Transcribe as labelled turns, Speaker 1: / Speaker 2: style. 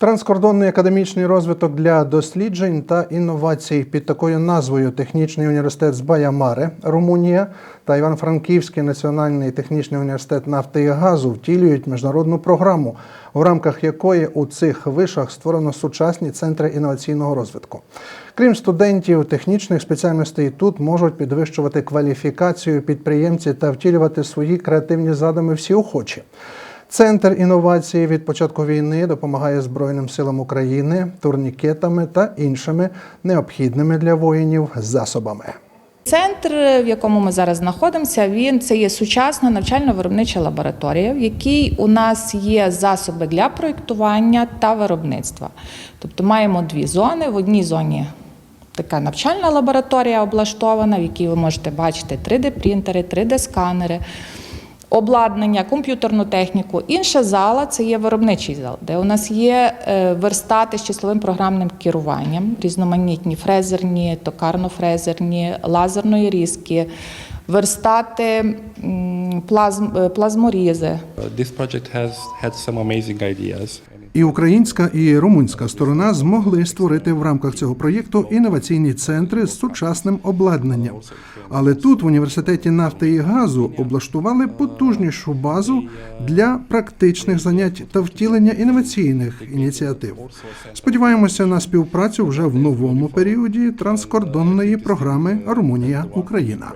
Speaker 1: Транскордонний академічний розвиток для досліджень та інновацій під такою назвою Технічний університет з Баямари, Румунія та Івано-Франківський національний технічний університет нафти і газу втілюють міжнародну програму, в рамках якої у цих вишах створено сучасні центри інноваційного розвитку. Крім студентів технічних спеціальностей, тут можуть підвищувати кваліфікацію підприємці та втілювати свої креативні задуми всі охочі. Центр інновації від початку війни допомагає Збройним силам України турнікетами та іншими необхідними для воїнів засобами.
Speaker 2: Центр, в якому ми зараз знаходимося, він це є сучасна навчально-виробнича лабораторія, в якій у нас є засоби для проєктування та виробництва. Тобто маємо дві зони. В одній зоні така навчальна лабораторія облаштована, в якій ви можете бачити 3D-принтери, 3D-сканери. Обладнання, комп'ютерну техніку. Інша зала це є виробничий зал, де у нас є е, верстати з числовим програмним керуванням, різноманітні фрезерні, токарно-фрезерні, лазерної різки, верстати плазм, е, плазморізи.
Speaker 3: This project has had some amazing ideas.
Speaker 1: І українська і румунська сторона змогли створити в рамках цього проєкту інноваційні центри з сучасним обладнанням. Але тут, в університеті нафти і газу, облаштували потужнішу базу для практичних занять та втілення інноваційних ініціатив. Сподіваємося на співпрацю вже в новому періоді транскордонної програми Румунія Україна.